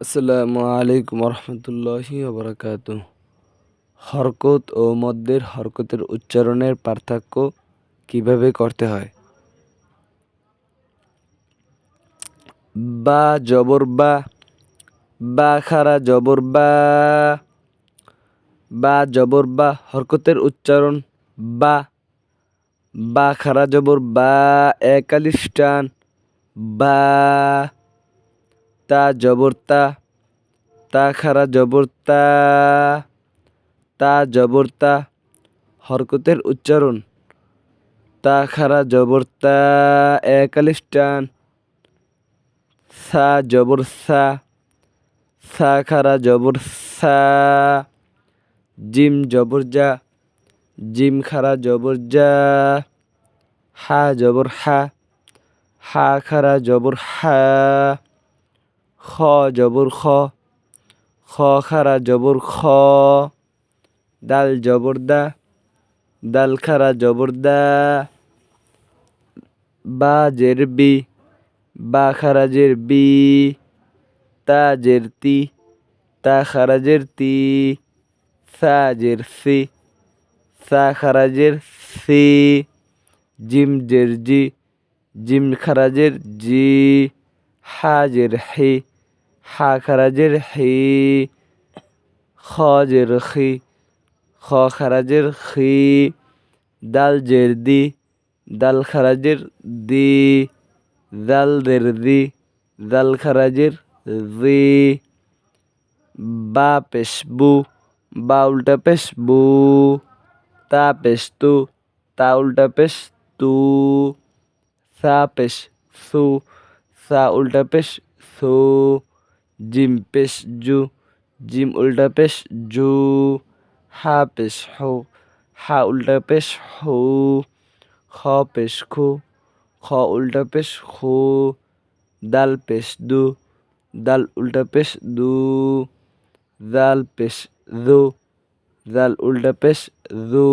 আসসালামু আলাইকুম রহমতুল্লাহি ওবরাকাত হরকত ও মদ্যের হরকতের উচ্চারণের পার্থক্য কীভাবে করতে হয়? বা জবর বা বা খারা জবর বা বা জবর বা হরকতের উচ্চারণ বা বা খারা জবর বা একালিস্টান বা তা জবর তা খারা জবর তা তা জবর তা, হরকতের উচ্চারণ, তা খারা জবর তা, একালিস্টান, সা জবর সা সা খারা জবর সা, জিম জবর যা, জিম খারা জবর যা, হা জবর হা হা খারা জবর হা। খ, জবর খ। খ, খারা, জবর খ। দাল, জবর দা। দাল, খারা, জবর দা। বা, জের, বি। বা খারাজের বি। তা, জের, তি। তা খারাজের তি। সা, জের, সি। সা খারাজের সি। জিম, জের, জি। জিম খারাজের জি। হাজের হি হা। খারাজের হি খজের খি খ খারাজের খি দাল জের দি দাল খারাজের দি দাল দের দি দাল খারাজের দি বা পেশ বু উল্টা পেশ বু তা পেশ তু উল্টা পেশ তু সা পেশ সু সা উল্টা পেশ সু জিম পেশ জু জিম উল্টা পেশ জু হা পেশ হু হা উল্টা পেশ হু খ পেশ খু খ উল্টা পেশ খু দাল পেশ দু দাল উল্টা পেশ দু দাল পেশ দু দাল উল্টা পেশ দু